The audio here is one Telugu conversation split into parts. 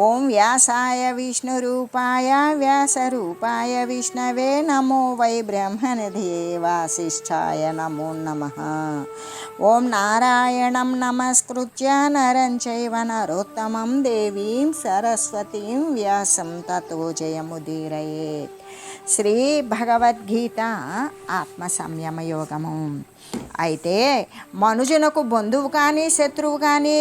ఓం వ్యాసాయ విష్ణురూపాయ వ్యాసరూపాయ విష్ణవే నమో వై బ్రహ్మనిధే వాసిష్ఠాయ నమో నమ. ఓం నారాయణం నమస్కృత్య నరం చైవ నరోత్తమం దేవీం సరస్వతీం వ్యాసం తతో జయముదీరయేత్ శ్రీ భగవద్గీత ఆత్మ సంయమ యోగము అయితే మనుజునకు బంధువు కానీ శత్రువు కానీ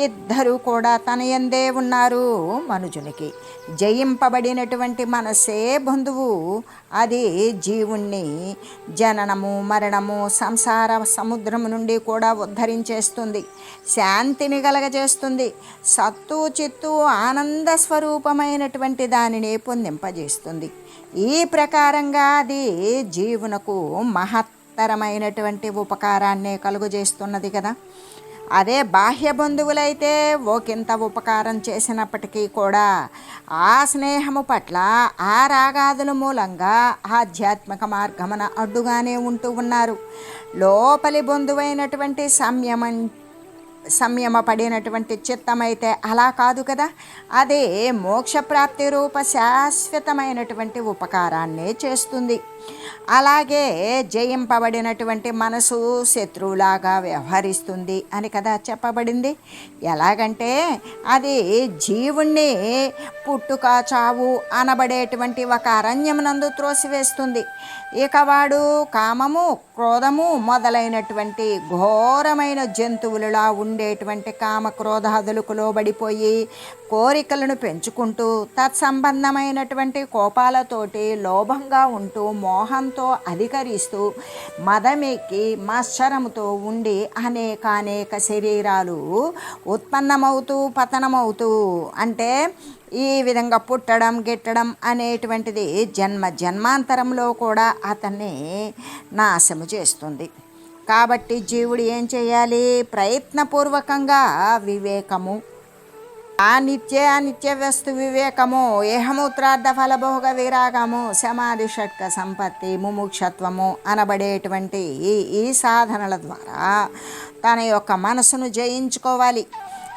ఇద్దరు కూడా తన ఎందే ఉన్నారు మనుజునికి. జయింపబడినటువంటి మనసే బంధువు. అది జీవుణ్ణి జననము మరణము సంసార సముద్రము నుండి కూడా ఉద్ధరించేస్తుంది. శాంతిని కలగజేస్తుంది. సత్తు చిత్తు ఆనంద స్వరూపమైనటువంటి దానిని పొందింపజేస్తుంది. ఈ ప్రకారంగా అది జీవునకు మహత్తరమైనటువంటి ఉపకారాన్నే కలుగజేస్తున్నది కదా. అదే బాహ్య బంధువులైతే ఓకింత ఉపకారం చేసినప్పటికీ కూడా ఆ స్నేహము పట్ల ఆ రాగాదుల మూలంగా ఆధ్యాత్మిక మార్గమున అడ్డుగానే ఉంటూ ఉన్నారు. లోపలి బంధువైనటువంటి సంయమం సంయమపడినటువంటి చిత్తమైతే అలా కాదు కదా? అదే మోక్షప్రాప్తి రూప శాశ్వతమైనటువంటి ఉపకారాన్నే చేస్తుంది. అలాగే జయింపబడినటువంటి మనసు శత్రువులాగా వ్యవహరిస్తుంది అని కదా చెప్పబడింది. ఎలాగంటే అది జీవుణ్ణి పుట్టుక చావు అనబడేటువంటి ఒక అరణ్యమునందు త్రోసివేస్తుంది. ఇక వాడు కామము క్రోధము మొదలైనటువంటి ఘోరమైన జంతువులలా ఉండేటువంటి కామక్రోధాదులకు లోబడిపోయి కోరికలను పెంచుకుంటూ తత్సంబంధమైనటువంటి కోపాలతోటి లోభంగా ఉంటూ మోహంతో అధికరిస్తూ మదమెక్కి మత్సరముతో ఉండి అనేకానేక శరీరాలు ఉత్పన్నమవుతూ పతనమవుతూ అంటే ఈ విధంగా పుట్టడం గిట్టడం అనేటువంటిది జన్మ జన్మాంతరంలో కూడా అతన్ని నాశము చేస్తుంది. కాబట్టి జీవుడు ఏం చేయాలి? ప్రయత్నపూర్వకంగా వివేకము. ఆ నిత్య అనిత్య వస్తు వివేకము ఏహమూత్రార్థ ఫలభోగ విరాగము సమాధి షట్క సంపత్తి ముముక్షత్వము అనబడేటువంటి ఈ ఈ సాధనల ద్వారా తన యొక్క మనసును జయించుకోవాలి.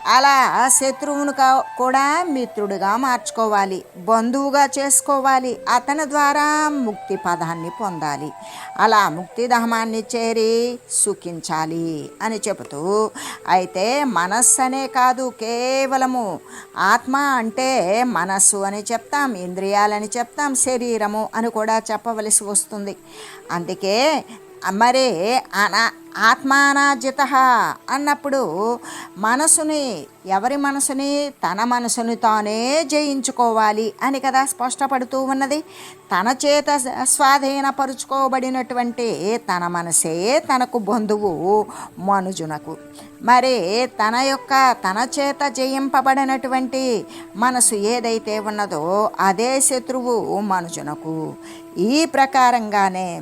అలా శత్రువును కా- కూడా మిత్రుడిగా మార్చుకోవాలి బంధువుగా చేసుకోవాలి. అతని ద్వారా ముక్తి పదాన్ని పొందాలి. అలా ముక్తిధామాన్ని చేరి సుఖించాలి అని చెబుతూ అయితే మనస్సు అనే కాదు కేవలము ఆత్మ అంటే మనస్సు అని చెప్తాం ఇంద్రియాలని చెప్తాం శరీరము అని కూడా చెప్పవలసి వస్తుంది. అందుకే మరి అనా ఆత్మానాజిత అన్నప్పుడు మనసుని ఎవరి మనసుని తన మనసుని తానే జయించుకోవాలి అని కదా స్పష్టపడుతూ ఉన్నది. తన చేత స్వాధీనపరుచుకోబడినటువంటి తన మనసే తనకు బంధువు మనుజునకు. మరి తన యొక్క తన చేత జయింపబడినటువంటి మనసు ఏదైతే ఉన్నదో అదే శత్రువు మనుజునకు. ఈ ప్రకారంగానే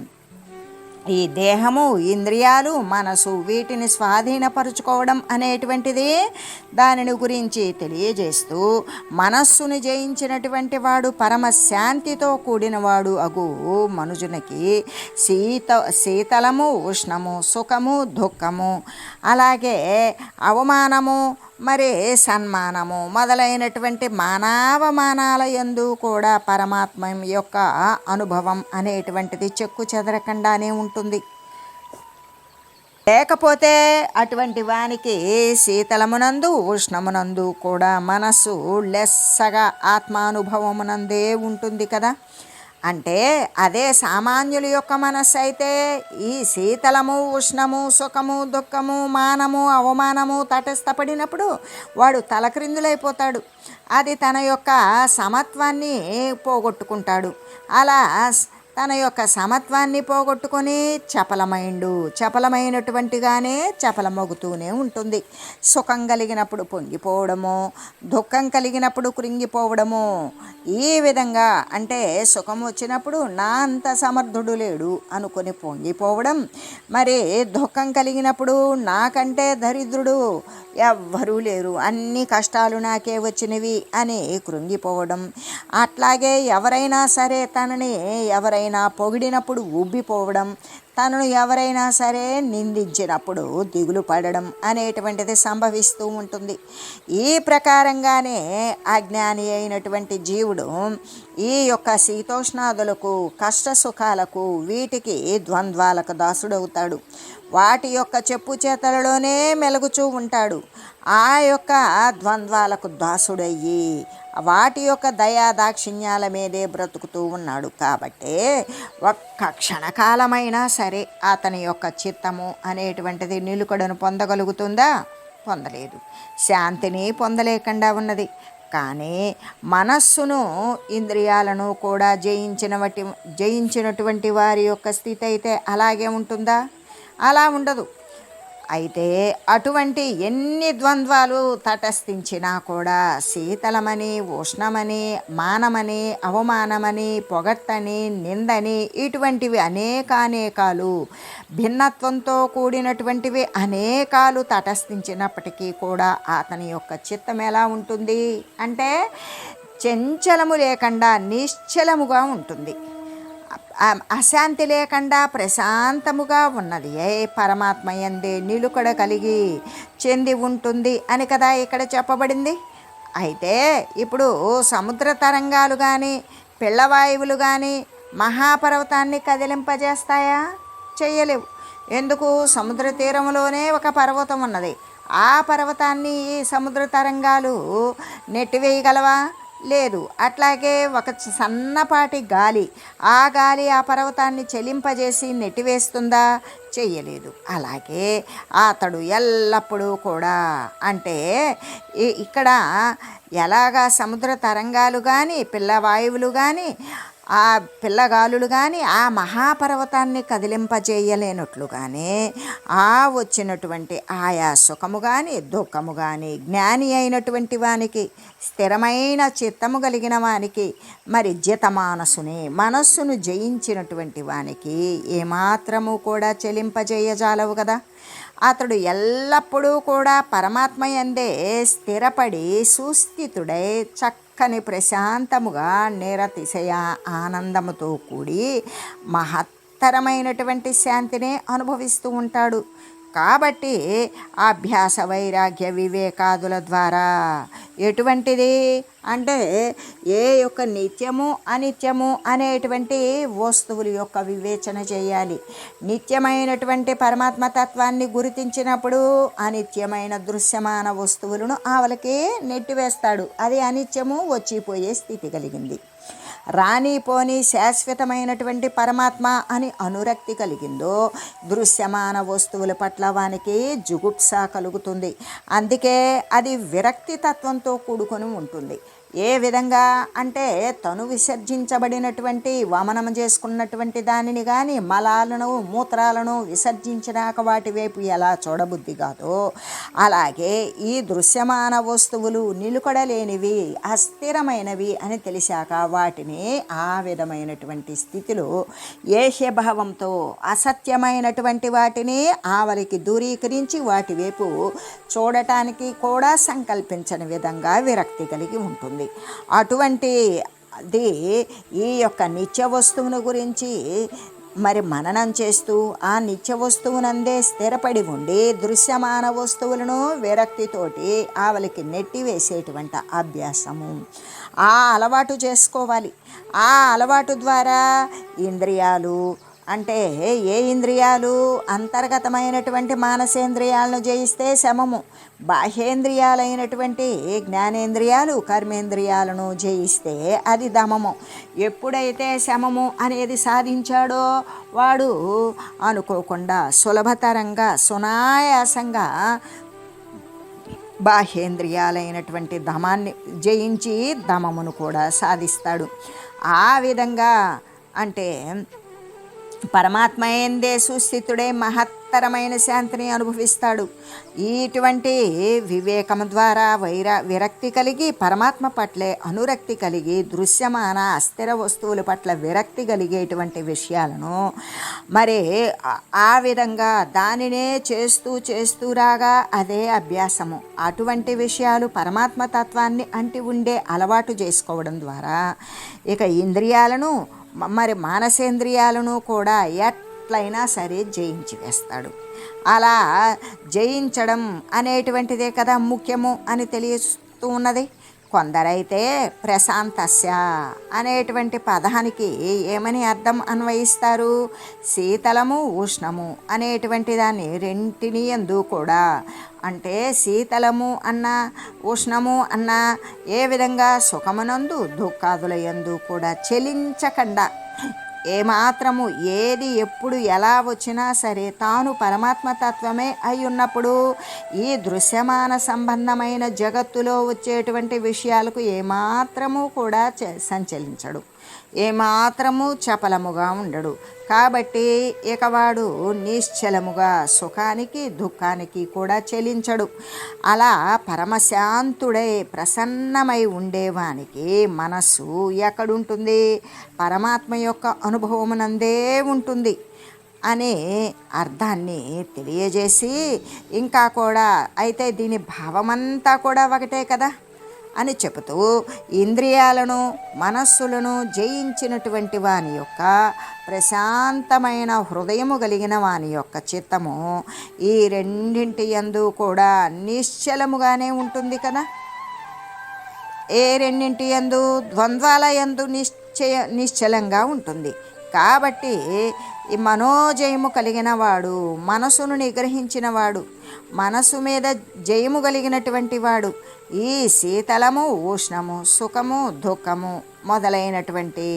ఈ దేహము ఇంద్రియాలు మనసు వీటిని స్వాధీనపరుచుకోవడం అనేటువంటిది దానిని గురించి తెలియజేస్తూ మనస్సును జయించినటువంటి వాడు పరమశాంతితో కూడినవాడు అగు మనుజునికి శీత శీతలము ఉష్ణము సుఖము దుఃఖము అలాగే అవమానము మరి సన్మానము మొదలైనటువంటి మానవమానాల యందు కూడా పరమాత్మ యొక్క అనుభవం అనేటువంటిది చెక్కు చెదరకుండానే ఉంటుంది. లేకపోతే అటువంటి వానికి శీతలమునందు ఉష్ణమునందు కూడా మనస్సు లెస్సగా ఆత్మానుభవమునందే ఉంటుంది కదా. అంటే అదే సామాన్యుల యొక్క మనస్సు అయితే ఈ శీతలము ఉష్ణము సుఖము దుఃఖము మానము అవమానము తటస్థపడినప్పుడు వాడు తలక్రిందులైపోతాడు. అది తన యొక్క సమత్వాన్ని పోగొట్టుకుంటాడు. అలా తన యొక్క సమత్వాన్ని పోగొట్టుకొని చపలమైండు. చపలమైనటువంటిగానే చపలమొగుతూనే ఉంటుంది. సుఖం కలిగినప్పుడు పొంగిపోవడము దుఃఖం కలిగినప్పుడు కృంగిపోవడము ఈ విధంగా అంటే సుఖం వచ్చినప్పుడు నా అంత సమర్థుడు లేడు అనుకొని పొంగిపోవడం మరి దుఃఖం కలిగినప్పుడు నాకంటే దరిద్రుడు ఎవ్వరూ లేరు. అన్ని కష్టాలు నాకే వచ్చినవి అని కృంగిపోవడం. అట్లాగే ఎవరైనా సరే తనని ఎవరైనా పొగిడినప్పుడు ఉబ్బిపోవడం. తనను ఎవరైనా సరే నిందించినప్పుడు దిగులు పడడం అనేటువంటిది సంభవిస్తూ ఉంటుంది. ఈ ప్రకారంగానే అజ్ఞాని అయినటువంటి జీవుడు ఈ యొక్క శీతోష్ణాదులకు కష్ట సుఖాలకు వీటికి ద్వంద్వాలకు దాసుడవుతాడు. వాటి యొక్క చెప్పు చేతలలోనే మెలుగుచూ ఉంటాడు. ఆ యొక్క ద్వంద్వాలకు దాసుడయ్యి వాటి యొక్క దయా దాక్షిణ్యాల మీదే బ్రతుకుతూ ఉన్నాడు. కాబట్టే ఒక్క క్షణకాలమైనా సరే అతని యొక్క చిత్తము అనేటువంటిది నిలుకడను పొందగలుగుతుందా? పొందలేదు. శాంతిని పొందలేకుండా ఉన్నది. కానీ మనస్సును ఇంద్రియాలను కూడా జయించినవటి జయించినటువంటి వారి యొక్క స్థితి అయితే అలాగే ఉంటుందా? అలా ఉండదు. అయితే అటువంటి ఎన్ని ద్వంద్వాలు తటస్థించినా కూడా శీతలమని ఉష్ణమని మానమని అవమానమని పొగట్టని నిందని ఇటువంటివి అనేకానేకాలు భిన్నత్వంతో కూడినటువంటివి అనేకాలు తటస్థించినప్పటికీ కూడా అతని యొక్క చిత్తం ఎలా ఉంటుంది అంటే చెంచలము లేకుండా నిశ్చలముగా ఉంటుంది. అశాంతి లేకుండా ప్రశాంతముగా ఉన్నది. ఏ పరమాత్మ ఎందే నిలుకడ కలిగి చెంది ఉంటుంది అని కదా ఇక్కడ చెప్పబడింది. అయితే ఇప్పుడు సముద్ర తరంగాలు కానీ పిల్లవాయువులు కానీ మహాపర్వతాన్ని కదిలింపజేస్తాయా? చేయలేవు. ఎందుకు? సముద్ర తీరంలోనే ఒక పర్వతం ఉన్నది. ఆ పర్వతాన్ని ఈ సముద్ర తరంగాలు నెట్టివేయగలవా? లేదు. అట్లాగే ఒక సన్నపాటి గాలి ఆ గాలి ఆ పర్వతాన్ని చెలింపజేసి నెట్టివేస్తుందా? చెయ్యలేదు. అలాగే అతడు ఎల్లప్పుడూ కూడా అంటే ఇక్కడ ఎలాగా సముద్ర తరంగాలు కానీ పిల్లవాయువులు కానీ ఆ పిల్లగాలులు కానీ ఆ మహాపర్వతాన్ని కదిలింపజేయలేనట్లుగానే ఆ వచ్చినటువంటి ఆయా సుఖము కానీ దుఃఖము కానీ జ్ఞాని అయినటువంటి వానికి స్థిరమైన చిత్తము కలిగిన వానికి మరి జితమానసుని మనస్సును జయించినటువంటి వానికి ఏమాత్రము కూడా చెలింపజేయజాలవు కదా. అతడు ఎల్లప్పుడూ కూడా పరమాత్మ ఎందే స్థిరపడి సుస్థితుడై చక్కని ప్రశాంతముగా నిరతిశయ ఆనందముతో కూడి మహత్తరమైనటువంటి శాంతిని అనుభవిస్తూ ఉంటాడు. కాబట్టి అభ్యాస వైరాగ్య వివేకాదుల ద్వారా ఎటువంటిది? అంటే ఏ యొక్క నిత్యము అనిత్యము అనేటువంటి వస్తువుల యొక్క వివేచన చేయాలి. నిత్యమైనటువంటి పరమాత్మ తత్వాన్ని గుర్తించినప్పుడు అనిత్యమైన దృశ్యమాన వస్తువులను ఆవలకే నెట్టివేస్తాడు. అది అనిత్యము వచ్చిపోయే స్థితి కలిగింది. రాని పోని శాశ్వతమైనటువంటి పరమాత్మ అని అనురక్తి కలిగిందో దృశ్యమాన వస్తువుల పట్ల వానికి జుగుప్స కలుగుతుంది. అందుకే అది విరక్తి తత్వంతో కూడుకొని ఉంటుంది. ఏ విధంగా అంటే తను విసర్జించబడినటువంటి వమనం చేసుకున్నటువంటి దానిని కానీ మలాలను మూత్రాలను విసర్జించినాక వాటి వైపు ఎలా చూడబుద్ధి కాదో అలాగే ఈ దృశ్యమాన వస్తువులు నిలుకడలేనివి అస్థిరమైనవి అని తెలిసాక వాటిని ఆ విధమైనటువంటి స్థితిలో ఏషభావంతో అసత్యమైనటువంటి వాటిని ఆవలికి దూరీకరించి వాటి వైపు చూడటానికి కూడా సంకల్పించని విధంగా విరక్తి కలిగి ఉంటుంది. అటువంటి అది ఈ యొక్క నిత్య వస్తువును గురించి మరి మననం చేస్తూ ఆ నిత్య వస్తువునందే స్థిరపడి ఉండి దృశ్యమాన వస్తువులను విరక్తితోటి ఆవలికి నెట్టివేసేటువంటి అభ్యాసము. ఆ అలవాటు చేసుకోవాలి. ఆ అలవాటు ద్వారా ఇంద్రియాలు అంటే ఏ ఇంద్రియాలు అంతర్గతమైనటువంటి మానసేంద్రియాలను జయిస్తే శమము. బాహ్యేంద్రియాలైనటువంటి జ్ఞానేంద్రియాలు కర్మేంద్రియాలను జయిస్తే అది దమము. ఎప్పుడైతే శమము అనేది సాధించాడో వాడు అనుకోకుండా సులభతరంగా సునాయాసంగా బాహ్యేంద్రియాలైనటువంటి దమాన్ని జయించి దమమును కూడా సాధిస్తాడు. ఆ విధంగా అంటే పరమాత్మ ఏందే సుస్థితుడే మహత్తరమైన శాంతిని అనుభవిస్తాడు. ఇటువంటి వివేకం ద్వారా వైర విరక్తి కలిగి పరమాత్మ పట్లే అనురక్తి కలిగి దృశ్యమాన అస్థిర వస్తువుల పట్ల విరక్తి కలిగేటువంటి విషయాలను మరి ఆ- విధంగా దానినే చేస్తూ చేస్తూ రాగా అదే అభ్యాసము. అటువంటి విషయాలు పరమాత్మ తత్వాన్ని అంటి ఉండే అలవాటు చేసుకోవడం ద్వారా ఇక ఇంద్రియాలను మరి మానసేంద్రియాలను కూడా ఎట్ ఎట్లయినా సరే జయించి వేస్తాడు. అలా జయించడం అనేటువంటిదే కదా ముఖ్యము అని తెలియస్తూ ఉన్నది. కొందరైతే ప్రశాంతస్య అనేటువంటి పదానికి ఏమని అర్థం అన్వయిస్తారు? శీతలము ఉష్ణము అనేటువంటి దాన్ని రెంటిని ఎందు కూడా. అంటే శీతలము అన్న ఉష్ణము అన్న ఏ విధంగా సుఖమునందు దుఃఖాదుల యందు కూడా చెలించకుండా ఏమాత్రము ఏది ఎప్పుడు ఎలా వచ్చినా సరే తాను పరమాత్మతత్వమే అయి ఉన్నప్పుడు ఈ దృశ్యమాన సంబంధమైన జగత్తులో వచ్చేటువంటి విషయాలకు ఏమాత్రము కూడా చ- సంచలించడు. ఏమాత్రము చపలముగా ఉండడు. కాబట్టి ఇక వాడు నిశ్చలముగా సుఖానికి దుఃఖానికి కూడా చెలించడు. అలా పరమశాంతుడై ప్రసన్నమై ఉండేవానికి మనస్సు ఎక్కడుంటుంది? పరమాత్మ యొక్క అనుభవమునందే ఉంటుంది అనే అర్థాన్ని తెలియజేసి ఇంకా కూడా అయితే దీని భావమంతా కూడా ఒకటే కదా? అని చెబుతూ ఇంద్రియాలను మనస్సులను జయించినటువంటి వాని యొక్క ప్రశాంతమైన హృదయము కలిగిన వాని యొక్క చిత్తము ఈ రెండింటి యందు కూడా నిశ్చలముగానే ఉంటుంది కదా. ఏ రెండింటి యందు ద్వంద్వాల యందు నిశ్చయ నిశ్చలంగా ఉంటుంది. కాబట్టి ఈ మనోజయము కలిగిన వాడు మనసును నిగ్రహించిన వాడు మనసు మీద జయము కలిగినటువంటి వాడు ఈ శీతలము ఉష్ణము సుఖము దుఃఖము మొదలైనటువంటి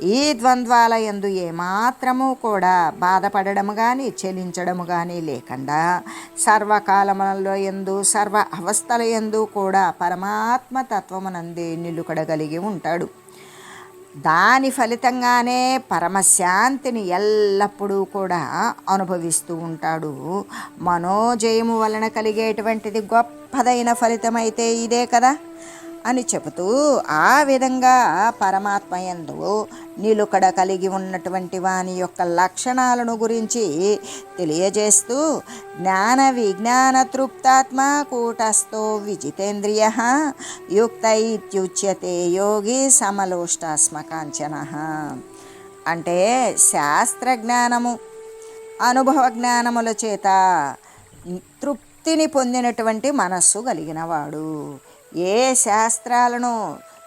ఈ ద్వంద్వాల యందు ఏమాత్రము కూడా బాధపడడం కానీ చెలించడము కానీ లేకుండా సర్వకాలములలో ఎందు సర్వ అవస్థల ఎందు కూడా పరమాత్మ తత్వమునందే నిలుకడగలిగి ఉంటాడు. దాని ఫలితంగానే పరమశాంతిని ఎల్లప్పుడూ కూడా అనుభవిస్తూ ఉంటాడు. మనోజయము వలన కలిగేటువంటిది గొప్పదైన ఫలితమైతే ఇదే కదా. అని చెబుతూ ఆ విధంగా పరమాత్మయందు నిలుకడ కలిగి ఉన్నటువంటి వాని యొక్క లక్షణాలను గురించి తెలియజేస్తూ జ్ఞాన విజ్ఞాన తృప్తాత్మ కూటస్థో విజితేంద్రియ యుక్త ఇత్యుచ్యతే యోగి సమలోష్టాస్మకాంచన. అంటే శాస్త్ర జ్ఞానము అనుభవ జ్ఞానముల చేత తృప్తిని పొందినటువంటి మనస్సు కలిగినవాడు. ఏ శాస్త్రాలను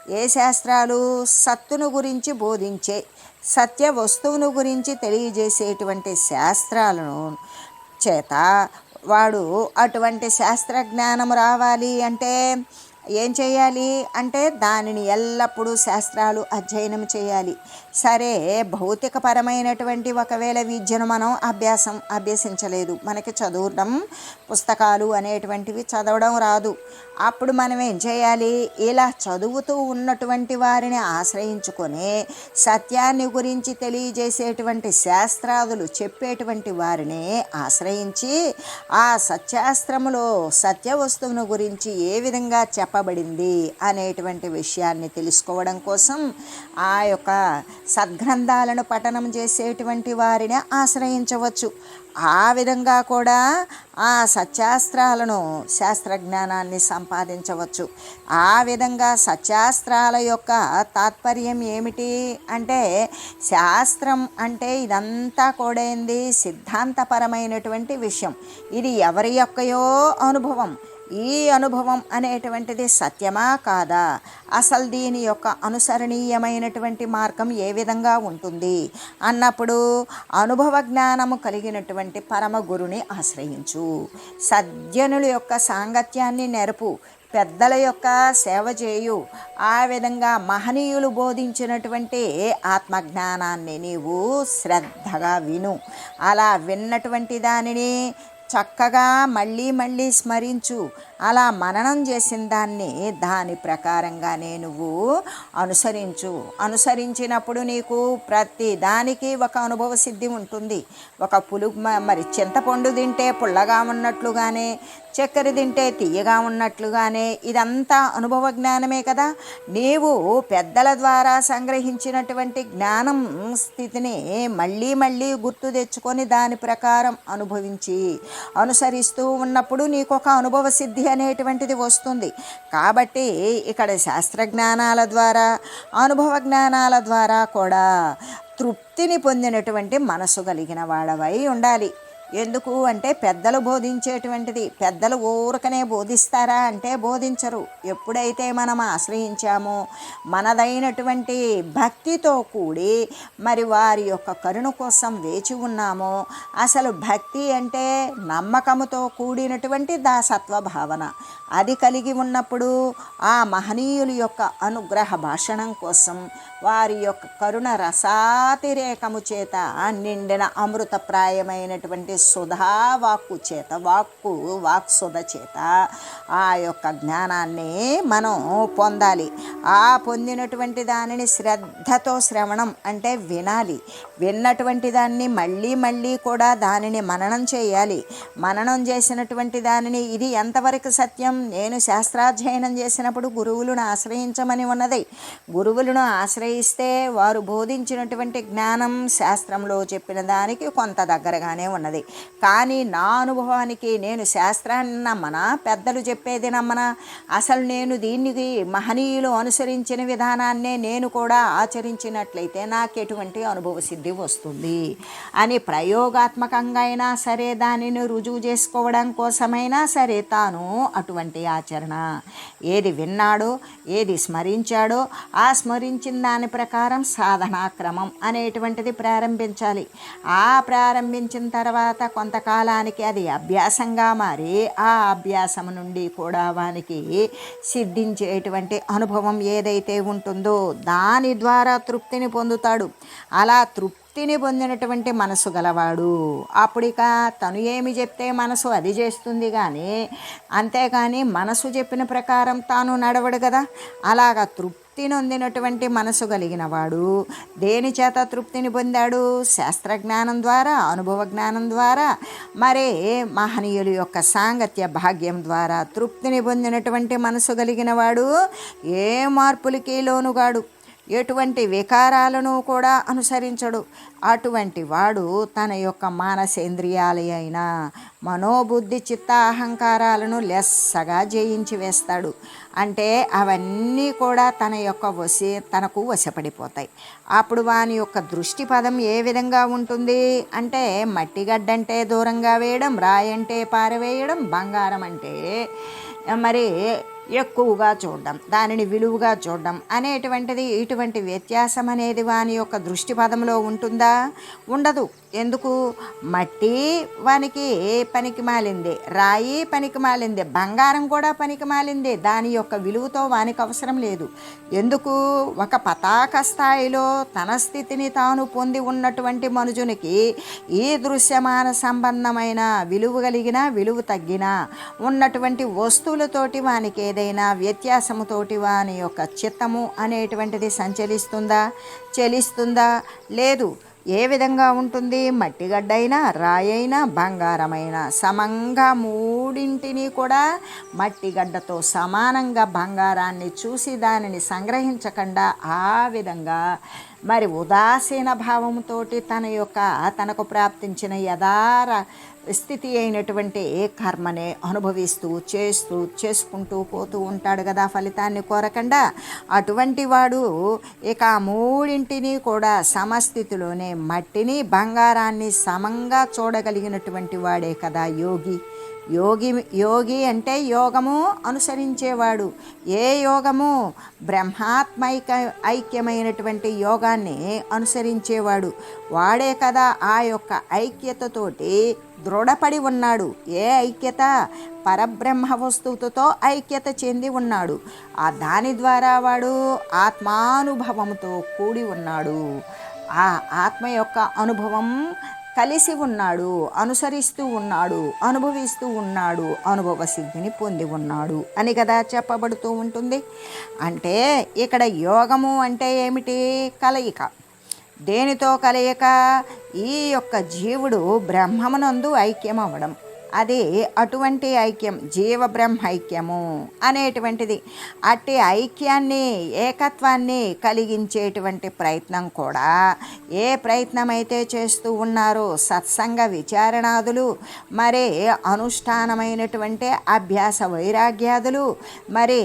ఏ శాస్త్రాలు సత్తును గురించి బోధించే సత్య వస్తువును గురించి తెలియజేసేటువంటి శాస్త్రాలను చేత వాడు అటువంటి శాస్త్ర జ్ఞానం రావాలి అంటే ఏం చేయాలి అంటే దానిని ఎల్లప్పుడూ శాస్త్రాలు అధ్యయనం చేయాలి. సరే భౌతికపరమైనటువంటి ఒకవేళ విద్యను మనం అభ్యాసం అభ్యసించలేదు. మనకి చదవడం పుస్తకాలు అనేటువంటివి చదవడం రాదు. అప్పుడు మనం ఏం చేయాలి? ఇలా చదువుతూ ఉన్నటువంటి వారిని ఆశ్రయించుకొని సత్యాన్ని గురించి తెలియజేసేటువంటి శాస్త్రాదులు చెప్పేటువంటి వారిని ఆశ్రయించి ఆ సత్యాస్త్రములో సత్య వస్తువును గురించి ఏ విధంగా చెప్ప చెప్పబడింది అనేటువంటి విషయాన్ని తెలుసుకోవడం కోసం ఆ యొక్క సద్గ్రంథాలను పఠనం చేసేటువంటి వారిని ఆశ్రయించవచ్చు. ఆ విధంగా కూడా ఆ సత్యాస్త్రాలను శాస్త్రజ్ఞానాన్ని సంపాదించవచ్చు. ఆ విధంగా సత్యాస్త్రాల యొక్క తాత్పర్యం ఏమిటి అంటే శాస్త్రం అంటే ఇదంతా కూడా సిద్ధాంతపరమైనటువంటి విషయం. ఇది ఎవరి యొక్కయో అనుభవం. ఈ అనుభవం అనేటువంటిది సత్యమా కాదా? అసలు దీని యొక్క అనుసరణీయమైనటువంటి మార్గం ఏ విధంగా ఉంటుంది? అన్నప్పుడు అనుభవ జ్ఞానము కలిగినటువంటి పరమ గురుని ఆశ్రయించు. సజ్జనుల యొక్క సాంగత్యాన్ని నెరపు. పెద్దల యొక్క సేవ చేయు. ఆ విధంగా మహనీయులు బోధించినటువంటి ఆత్మజ్ఞానాన్ని నీవు శ్రద్ధగా విను. అలా విన్నటువంటి దానిని చక్కగా మళ్ళీ మళ్ళీ స్మరించు. అలా మననం చేసిన దాన్ని దాని ప్రకారంగానే నువ్వు అనుసరించు. అనుసరించినప్పుడు నీకు ప్రతి దానికి ఒక అనుభవ సిద్ధి ఉంటుంది. ఒక పులుగు మ- మరి చింతపండు తింటే పుల్లగా ఉన్నట్లుగానే చక్కెర తింటే తీయగా ఉన్నట్లుగానే ఇదంతా అనుభవ జ్ఞానమే కదా. నీవు పెద్దల ద్వారా సంగ్రహించినటువంటి జ్ఞానం స్థితిని మళ్ళీ మళ్ళీ గుర్తు తెచ్చుకొని దాని ప్రకారం అనుభవించి అనుసరిస్తూ ఉన్నప్పుడు నీకు ఒక అనుభవ సిద్ధి అనేటువంటిది వస్తుంది. కాబట్టి ఇక్కడ శాస్త్రజ్ఞానాల ద్వారా అనుభవ జ్ఞానాల ద్వారా కూడా తృప్తిని పొందినటువంటి మనసు కలిగిన వాడవై ఉండాలి. ఎందుకు అంటే పెద్దలు బోధించేటువంటిది. పెద్దలు ఊరకనే బోధిస్తారా అంటే బోధించరు. ఎప్పుడైతే మనం ఆశ్రయించామో మనదైనటువంటి భక్తితో కూడి మరి వారి యొక్క కరుణ కోసం వేచి ఉన్నామో అసలు భక్తి అంటే నమ్మకముతో కూడినటువంటి దాసత్వ భావన అది కలిగి ఉన్నప్పుడు ఆ మహనీయుల యొక్క అనుగ్రహ భాషణం కోసం వారి యొక్క కరుణ రసాతిరేకము చేత నిండిన అమృతప్రాయమైనటువంటి సుధా వాక్కు చేత వాక్కు వాక్సుధ చేత ఆ యొక్క జ్ఞానాన్ని మనం పొందాలి. ఆ పొందినటువంటి దానిని శ్రద్ధతో శ్రవణం అంటే వినాలి. విన్నటువంటి దాన్ని మళ్ళీ మళ్ళీ కూడా దానిని మననం చేయాలి. మననం చేసినటువంటి దానిని ఇది ఎంతవరకు సత్యం? నేను శాస్త్రాధ్యయనం చేసినప్పుడు గురువులను ఆశ్రయించమని ఉన్నది. గురువులను ఆశ్రయిస్తే వారు బోధించినటువంటి జ్ఞానం శాస్త్రంలో చెప్పిన దానికి కొంత దగ్గరగానే ఉన్నది. కానీ నా అనుభవానికి నేను శాస్త్రాన్ని నమ్మనా పెద్దలు చెప్పేది నమ్మనా? అసలు నేను దీనికి మహనీయులు అనుసరించిన విధానాన్నే నేను కూడా ఆచరించినట్లయితే నాకు ఎటువంటి అనుభవ సిద్ధి వస్తుంది. అని ప్రయోగాత్మకంగా అయినా సరే దానిని రుజువు చేసుకోవడం కోసమైనా సరే తాను అటువంటి ఆచరణ. ఏది విన్నాడో ఏది స్మరించాడో ఆ స్మరించిన దాని ప్రకారం సాధనా క్రమం అనేటువంటిది ప్రారంభించాలి. ఆ ప్రారంభించిన తర్వాత కొంతకాలానికి అది అభ్యాసంగా మారి ఆ అభ్యాసం నుండి కూడా వానికి సిద్ధించేటువంటి అనుభవం ఏదైతే ఉంటుందో దాని ద్వారా తృప్తిని పొందుతాడు. అలా తృప్తిని పొందినటువంటి మనసు గలవాడు అప్పుడిక తను ఏమి చెప్తే మనసు అది చేస్తుంది కానీ అంతేకాని మనసు చెప్పిన ప్రకారం తాను నడవడు కదా. అలాగా తృప్తి నొందినటువంటి మనసు కలిగిన వాడు దేని చేత తృప్తిని పొందాడు? శాస్త్రజ్ఞానం ద్వారా అనుభవ జ్ఞానం ద్వారా మరే మహనీయుల యొక్క సాంగత్య భాగ్యం ద్వారా తృప్తిని పొందినటువంటి మనసు కలిగిన వాడు ఏ మార్పులకి లోనుగాడు? ఎటువంటి వికారాలను కూడా అనుసరించడు. అటువంటి వాడు తన యొక్క మానసేంద్రియాలైన మనోబుద్ధి చిత్త అహంకారాలను లెస్సగా జయించి వేస్తాడు. అంటే అవన్నీ కూడా తన యొక్క వసి తనకు వశపడిపోతాయి. అప్పుడు వాని యొక్క దృష్టి పదం ఏ విధంగా ఉంటుంది? అంటే మట్టిగడ్డంటే దూరంగా వేయడం రాయంటే పారవేయడం బంగారం అంటే మరి ఎక్కువగా చూడడం దానిని విలువగా చూడడం అనేటువంటిది ఇటువంటి వ్యత్యాసం అనేది వాని యొక్క దృష్టి పదంలో ఉంటుందా? ఉండదు. ఎందుకు? మట్టి వానికి పనికి మాలింది? రాయి పనికి మాలింది? బంగారం కూడా పనికి మాలింది? దాని యొక్క విలువతో వానికి అవసరం లేదు. ఎందుకు? ఒక పతాక స్థాయిలో తన స్థితిని తాను పొంది ఉన్నటువంటి మనుజునికి ఈ దృశ్యమాన సంబంధమైన విలువ కలిగిన విలువ తగ్గిన ఉన్నటువంటి వస్తువులతోటి వానికి ఏదైనా వ్యత్యాసముతోటి వాని యొక్క చిత్తము అనేటువంటిది సంచలిస్తుందా చెలిస్తుందా? లేదు. ఏ విధంగా ఉంటుంది? మట్టిగడ్డైనా రాయైనా బంగారమైనా. సమంగా మూడింటిని కూడా మట్టిగడ్డతో సమానంగా బంగారాన్ని చూసి దానిని సంగ్రహించకుండా ఆ విధంగా మరి ఉదాసీన భావంతో తన యొక్క తనకు ప్రాప్తించిన యథార స్థితి అయినటువంటి కర్మనే అనుభవిస్తూ చేస్తూ చేసుకుంటూ పోతూ ఉంటాడు కదా ఫలితాన్ని కోరకుండా. అటువంటి వాడు ఇక మూడింటిని కూడా సమస్థితిలోనే మట్టిని బంగారాన్ని సమంగా చూడగలిగినటువంటి వాడే కదా యోగి. యోగి యోగి అంటే యోగము అనుసరించేవాడు. ఏ యోగము? బ్రహ్మాత్మైక ఐక్యమైనటువంటి యోగాన్ని అనుసరించేవాడు. వాడే కదా ఆ యొక్క ఐక్యతతోటి దృఢపడి ఉన్నాడు. ఏ ఐక్యత? పరబ్రహ్మ వస్తువుతో ఐక్యత చెంది ఉన్నాడు. ఆ దాని ద్వారా వాడు ఆత్మానుభవంతో కూడి ఉన్నాడు. ఆ ఆత్మ యొక్క అనుభవం కలిసి ఉన్నాడు అనుసరిస్తూ ఉన్నాడు అనుభవిస్తూ ఉన్నాడు అనుభవ సిద్ధిని పొంది ఉన్నాడు అని కదా చెప్పబడుతూ ఉంటుంది. అంటే ఇక్కడ యోగము అంటే ఏమిటి? కలయిక. దేనితో కలయిక? ఈ యొక్క జీవుడు బ్రహ్మమునందు ఐక్యం అవ్వడం అది అటువంటి ఐక్యం జీవబ్రహ్మ ఐక్యము అనేటువంటిది. అట్టి ఐక్యాన్ని ఏకత్వాన్ని కలిగించేటువంటి ప్రయత్నం కూడా ఏ ప్రయత్నమైతే చేస్తూ ఉన్నారో సత్సంగ విచారణాదులు మరి అనుష్ఠానమైనటువంటి అభ్యాస వైరాగ్యాదులు మరి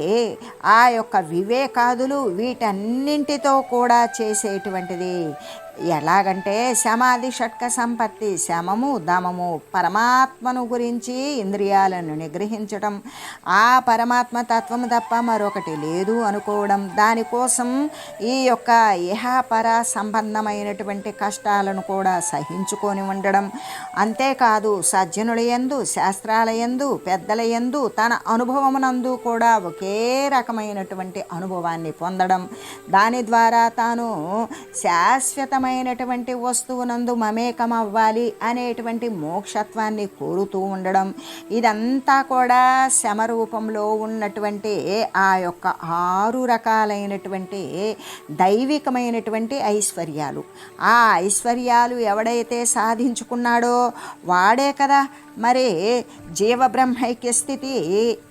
ఆ యొక్క వివేకాదులు వీటన్నింటితో కూడా చేసేటువంటిది. ఎలాగంటే శమాది షట్క సంపత్తి శమము దమము పరమాత్మను గురించి ఇంద్రియాలను నిగ్రహించడం ఆ పరమాత్మ తత్వము తప్ప మరొకటి లేదు అనుకోవడం. దానికోసం ఈ యొక్క ఇహపర సంబంధమైనటువంటి కష్టాలను కూడా సహించుకొని ఉండడం. అంతేకాదు సజ్జనుల యందు శాస్త్రాల ఎందు పెద్దల యందు తన అనుభవమునందు కూడా ఒకే రకమైనటువంటి అనుభవాన్ని పొందడం. దాని ద్వారా తాను ప్రియమైనటువంటి వస్తువునందు మమేకం అవ్వాలి అనేటువంటి మోక్షత్వాన్ని కోరుతూ ఉండడం. ఇదంతా కూడా శమరూపంలో ఉన్నటువంటి ఆ యొక్క ఆరు రకాలైనటువంటి దైవికమైనటువంటి ఐశ్వర్యాలు. ఆ ఐశ్వర్యాలు ఎవడైతే సాధించుకున్నాడో వాడే కదా. మరి జీవబ్రహ్మైక్య స్థితి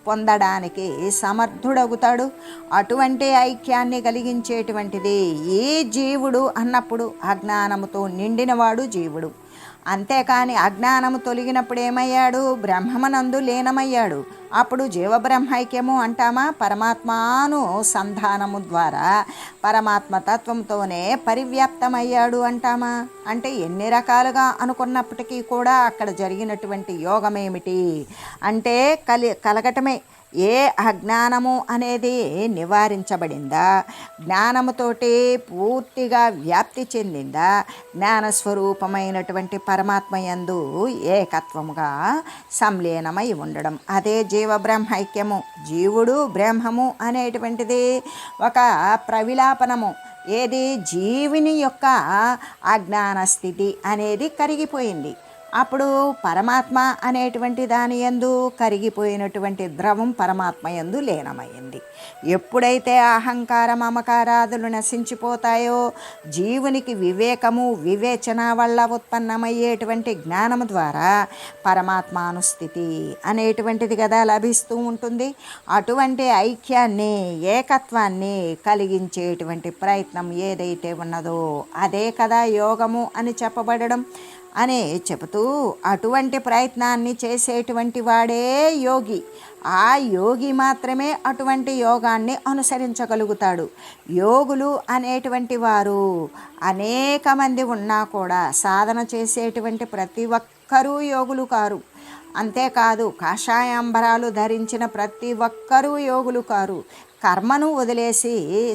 పొందడానికి సమర్థుడవుతాడు అటువంటి ఐక్యాన్ని కలిగించేటువంటిది ఈ జీవుడు అన్నప్పుడు అజ్ఞానముతో నిండినవాడు జీవుడు. అంతేకాని అజ్ఞానము తొలగినప్పుడు ఏమయ్యాడు బ్రహ్మమనందు లీనమయ్యాడు. అప్పుడు జీవబ్రహ్మైక్యము అంటామా? పరమాత్మాను సంధానము ద్వారా పరమాత్మ తత్వంతోనే పరివ్యాప్తమయ్యాడు అంటామా? అంటే ఎన్ని రకాలుగా అనుకున్నప్పటికీ కూడా అక్కడ జరిగినటువంటి యోగమేమిటి? అంటే కలి కలగటమే ఏ అజ్ఞానము అనేది నివారించబడిందా? జ్ఞానముతోటి పూర్తిగా వ్యాప్తి చెందిందా? జ్ఞానస్వరూపమైనటువంటి పరమాత్మ యందు ఏకత్వముగా సంలీనమై ఉండడం. అదే జీవ బ్రహ్మైక్యము జీవుడు బ్రహ్మము అనేటువంటిది ఒక ప్రవిలాపనము. ఏది? జీవిని యొక్క అజ్ఞాన స్థితి అనేది కరిగిపోయింది. అప్పుడు పరమాత్మ అనేటువంటి దాని యందు కరిగిపోయినటువంటి ద్రవం పరమాత్మ యందు లీనమైంది ఎప్పుడైతే అహంకార మమకారాదులు నశించిపోతాయో జీవునికి వివేకము వివేచన వల్ల ఉత్పన్నమయ్యేటువంటి జ్ఞానము ద్వారా పరమాత్మానుస్థితి అనేటువంటిది కదా లభిస్తూ ఉంటుంది. అటువంటి ఐక్యాన్ని ఏకత్వాన్ని కలిగించేటువంటి ప్రయత్నం ఏదైతే ఉన్నదో అదే కదా యోగము అని చెప్పబడడం. అనే చెబుతూ అటువంటి ప్రయత్నాన్ని చేసేటువంటి వాడే యోగి. ఆ యోగి మాత్రమే అటువంటి యోగాన్ని అనుసరించగలుగుతాడు. యోగులు అనేటువంటి వారు అనేక మంది ఉన్నా కూడా సాధన చేసేటువంటి ప్రతి ఒక్కరూ యోగులు కారు. అంతేకాదు కాషాయాంబరాలు ధరించిన ప్రతి ఒక్కరూ యోగులు కారు. కర్మను వదిలేసి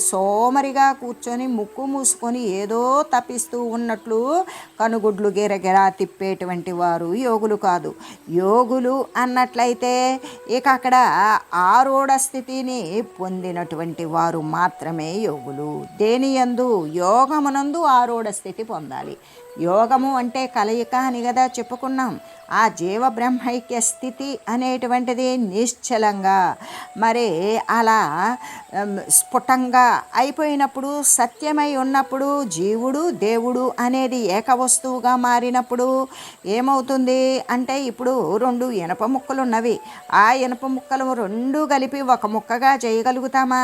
సోమరిగా కూర్చొని ముక్కు మూసుకొని ఏదో తప్పిస్తూ ఉన్నట్లు కనుగుడ్లు గిరగిరా తిప్పేటువంటి వారు యోగులు కాదు. యోగులు అన్నట్లయితే ఇక అక్కడ ఆరోడ స్థితిని పొందినటువంటి వారు మాత్రమే యోగులు. దేని యందు యోగమునందు ఆరోడ స్థితి పొందాలి. యోగము అంటే కలయిక అని కదా చెప్పుకున్నాం. ఆ జీవ బ్రహ్మైక్య స్థితి అనేటువంటిది నిశ్చలంగా. మరి అలా స్ఫుటంగా అయిపోయినప్పుడు సత్యమై ఉన్నప్పుడు జీవుడు దేవుడు అనేది ఏక వస్తువుగా మారినప్పుడు ఏమవుతుంది అంటే ఇప్పుడు రెండు ఇనప ముక్కలు ఉన్నవి ఆ ఇనప ముక్కలు రెండు కలిపి ఒక ముక్కగా చేయగలుగుతామా?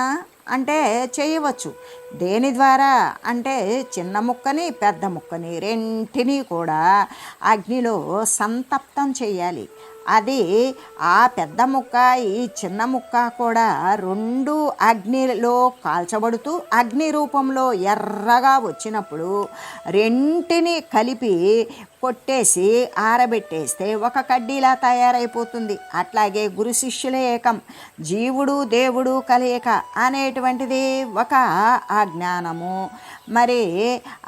అంటే చేయవచ్చు. దేని ద్వారా? అంటే చిన్న ముక్కని పెద్ద ముక్కని రెంటిని కూడా అగ్నిలో సంతప్తం చేయాలి. అది ఆ పెద్ద ముక్క ఈ చిన్న ముక్క కూడా రెండు అగ్నిలో కాల్చబడుతూ అగ్ని రూపంలో ఎర్రగా వచ్చినప్పుడు రెంటిని కలిపి కొట్టేసి ఆరబెట్టేస్తే ఒక కడ్డీలా తయారైపోతుంది. అట్లాగే గురు శిష్యుల ఏకం జీవుడు దేవుడు కలయిక అనేటువంటిది ఒక అజ్ఞానము మరి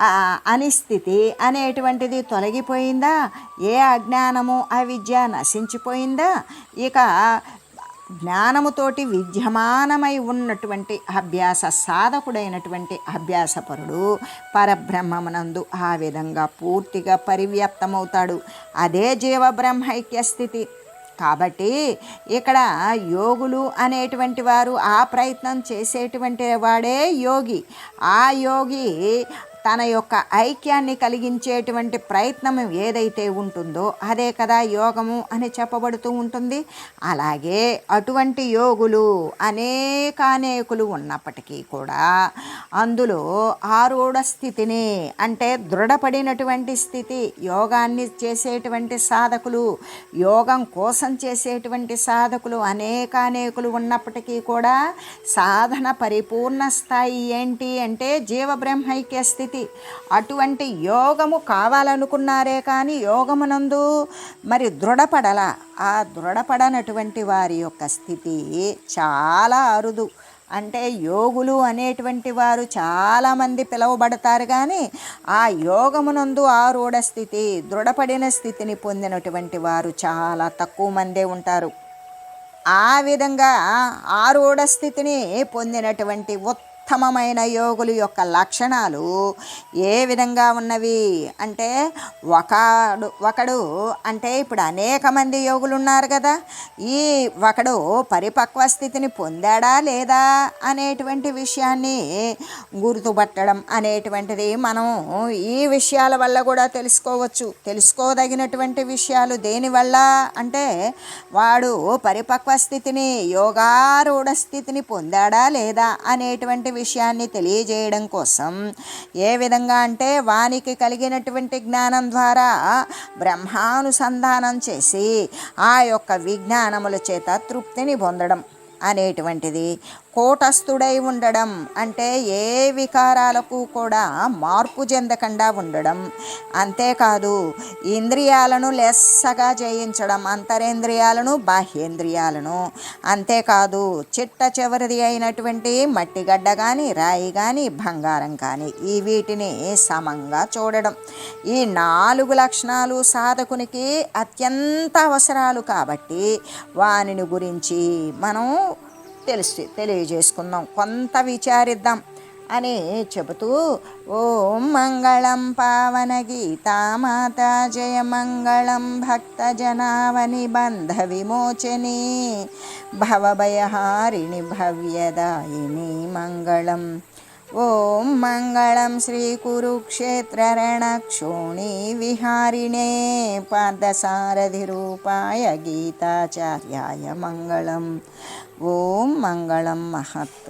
ఆ అనిస్థితి అనేటువంటిది తొలగిపోయిందా? ఏ అజ్ఞానము అవిద్య నశించిపోయిందా ఇక జ్ఞానముతోటి విద్యమానమై ఉన్నటువంటి అభ్యాస సాధకుడైనటువంటి అభ్యాసపరుడు పరబ్రహ్మమునందు ఆ విధంగా పూర్తిగా పరివ్యాప్తమవుతాడు. అదే జీవబ్రహ్మైక్య స్థితి. కాబట్టి ఇక్కడ యోగులు అనేటువంటి వారు ఆ ప్రయత్నం చేసేటువంటి వాడే యోగి. ఆ యోగి తన యొక్క ఐక్యాన్ని కలిగించేటువంటి ప్రయత్నం ఏదైతే ఉంటుందో అదే కదా యోగము అని చెప్పబడుతూ ఉంటుంది. అలాగే అటువంటి యోగులు అనేకానేకులు ఉన్నప్పటికీ కూడా అందులో ఆరూఢ స్థితిని అంటే దృఢపడినటువంటి స్థితి యోగాన్ని చేసేటువంటి సాధకులు యోగం కోసం చేసేటువంటి సాధకులు అనేకానేకులు ఉన్నప్పటికీ కూడా సాధన పరిపూర్ణ స్థాయి ఏంటి అంటే జీవబ్రహ్మైక్య స్థితి అటువంటి యోగము కావాలనుకున్నారే కానీ యోగమునందు మరి దృఢపడల. ఆ దృఢపడనటువంటి వారి యొక్క స్థితి చాలా అరుదు. అంటే యోగులు అనేటువంటి వారు చాలామంది పిలువబడతారు కానీ ఆ యోగమునందు ఆరూఢ స్థితి దృఢపడిన స్థితిని పొందినటువంటి వారు చాలా తక్కువ మందే ఉంటారు. ఆ విధంగా ఆరూఢ స్థితిని పొందినటువంటి ఉత్తమమైన యోగుల యొక్క లక్షణాలు ఏ విధంగా ఉన్నవి? అంటే ఒకడు ఒకడు అంటే ఇప్పుడు అనేక మంది యోగులు ఉన్నారు కదా ఈ ఒకడు పరిపక్వ స్థితిని పొందాడా లేదా అనేటువంటి విషయాన్ని గుర్తుపట్టడం అనేటువంటిది మనం ఈ విషయాల వల్ల కూడా తెలుసుకోవచ్చు. తెలుసుకోదగినటువంటి విషయాలు దేనివల్ల అంటే వాడు పరిపక్వ స్థితిని యోగారూఢ స్థితిని పొందాడా లేదా అనేటువంటి విషయాన్ని తెలియజేయడం కోసం ఏ విధంగా అంటే వానికి కలిగినటువంటి జ్ఞానం ద్వారా బ్రహ్మానుసంధానం చేసి ఆ యొక్క విజ్ఞానముల చేత తృప్తిని పొందడం అనేటువంటిది కోటస్థుడై ఉండడం అంటే ఏ వికారాలకు కూడా మార్పు చెందకుండా ఉండడం. అంతేకాదు ఇంద్రియాలను లెస్సగా జయించడం అంతరేంద్రియాలను బాహ్యేంద్రియాలను. అంతేకాదు చిట్ట చివరిది అయినటువంటి మట్టిగడ్డ కానీ రాయి కానీ బంగారం కానీ ఈ వీటిని సమంగా చూడడం. ఈ నాలుగు లక్షణాలు సాధకునికి అత్యంత అవసరాలు కాబట్టి వానిని గురించి మనం తెలిసి తెలియజేసుకుందాం. కొంత విచారిద్దాం. అని చెబుతూ ఓం మంగళం పావన గీతామాత జయ మంగళం భక్త జనావని బంధ విమోచని భవభయహారిణి భవ్యదాయిని మంగళం. ఓం మంగళం శ్రీ కురుక్షేత్ర రణక్షోణి విహారిణే పార్థసారథి రూపాయ గీతాచార్యాయ మంగళం. ఓం మంగళం మహత్